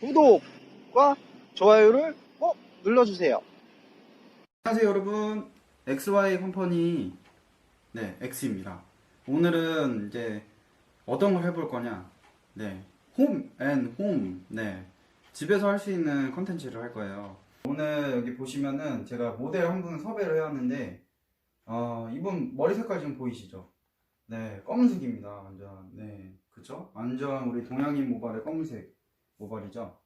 구독과 좋아요를 꼭 눌러주세요. 안녕하세요 여러분. XY 컴퍼니 네 X입니다. 오늘은 이제 어떤 걸 해볼 거냐? 네홈앤홈네 집에서 할 수 있는 컨텐츠를 할 거예요. 오늘 여기 보시면은 제가 모델 한 분 섭외를 해왔는데 어 이분 머리 색깔 지금 보이시죠? 네 검은색입니다 완전. 네 그쵸? 완전 우리 동양인 모발의 검은색 모발이죠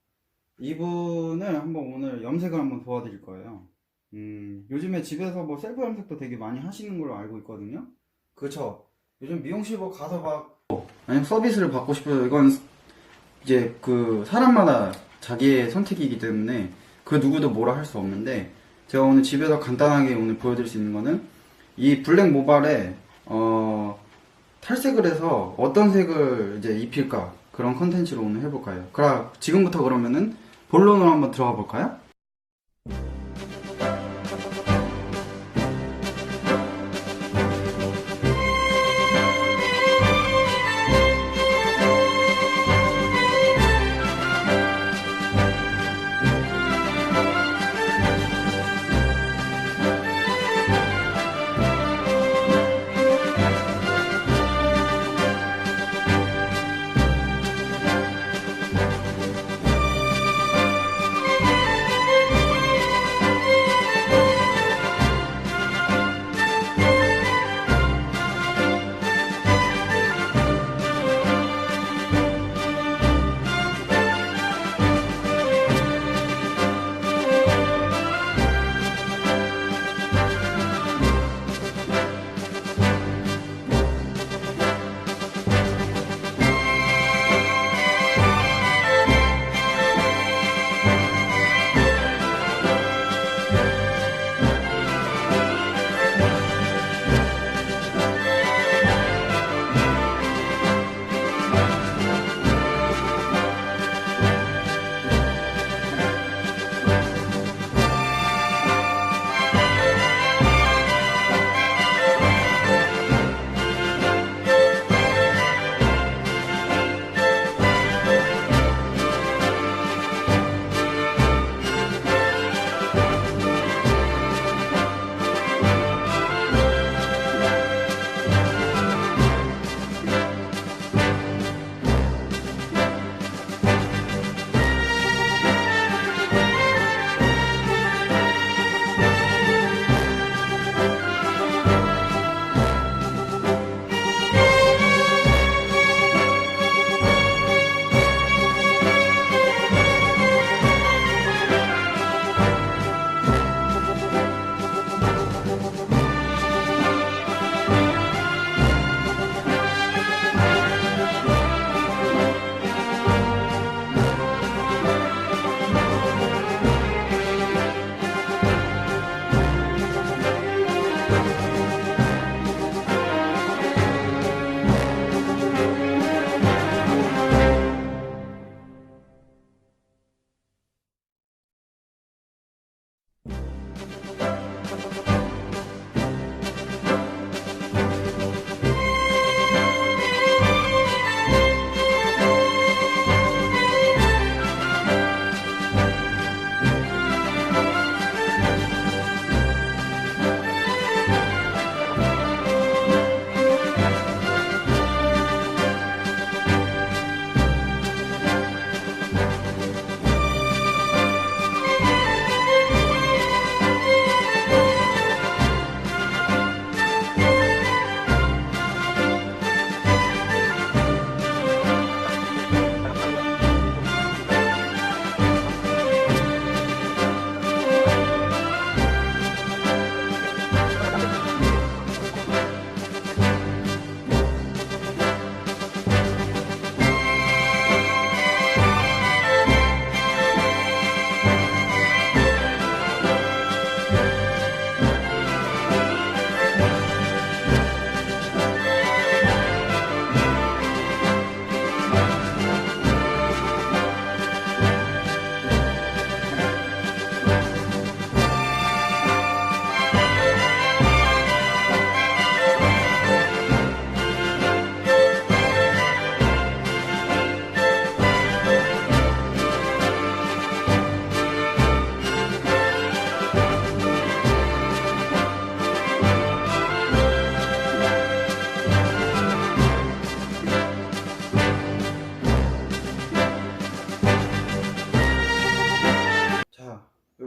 이분을 한번 오늘 염색을 한번 도와드릴 거예요 음, 요즘에 집에서 뭐 셀프 염색도 되게 많이 하시는 걸로 알고 있거든요. 그쵸. 요즘 미용실 뭐 가서 막, 아니면 서비스를 받고 싶어요. 이건 이제 그 사람마다 자기의 선택이기 때문에 그 누구도 뭐라 할 수 없는데, 제가 오늘 집에서 간단하게 오늘 보여드릴 수 있는 거는 이 블랙 모발에, 어, 탈색을 해서 어떤 색을 이제 입힐까. 그런 컨텐츠로 오늘 해볼까요? 그럼 지금부터 그러면은 본론으로 한번 들어가 볼까요?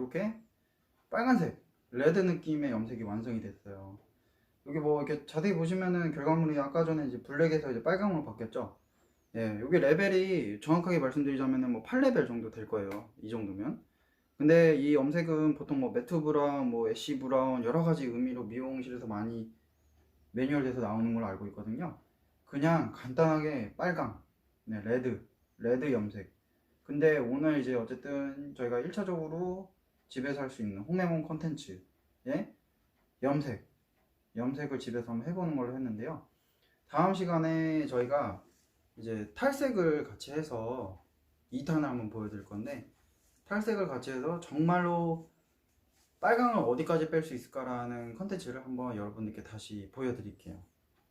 이렇게 빨간색 레드 느낌의 염색이 완성이 됐어요. 여기 뭐 이렇게 자세히 보시면은 결과물이 아까 전에 이제 블랙에서 이제 빨강으로 바뀌었죠. 예, 여기 레벨이 정확하게 말씀드리자면은 뭐 8레벨 정도 될 거예요. 이 정도면. 근데 이 염색은 보통 뭐 매트 브라운, 뭐 애쉬 브라운 여러 가지 의미로 미용실에서 많이 매뉴얼에서 나오는 걸로 알고 있거든요. 그냥 간단하게 빨강, 네, 레드, 레드 염색. 근데 오늘 이제 어쨌든 저희가 1차적으로 집에서 할 수 있는 홈에몬 컨텐츠, 예? 염색, 염색을 집에서 한번 해보는 걸로 했는데요. 다음 시간에 저희가 이제 탈색을 같이 해서 2탄을 한번 보여드릴 건데, 탈색을 같이 해서 정말로 빨강을 어디까지 뺄 수 있을까라는 컨텐츠를 한번 여러분들께 다시 보여드릴게요.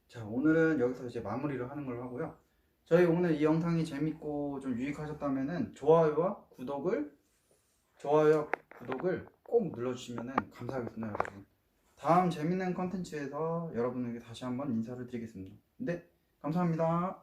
자, 오늘은 여기서 이제 마무리를 하는 걸로 하고요. 저희 오늘 이 영상이 재밌고 좀 유익하셨다면은 좋아요와 구독을 좋아요, 구독을 꼭 눌러주시면 감사하겠습니다, 여러분. 다음 재밌는 컨텐츠에서 여러분에게 다시 한번 인사를 드리겠습니다. 네, 감사합니다.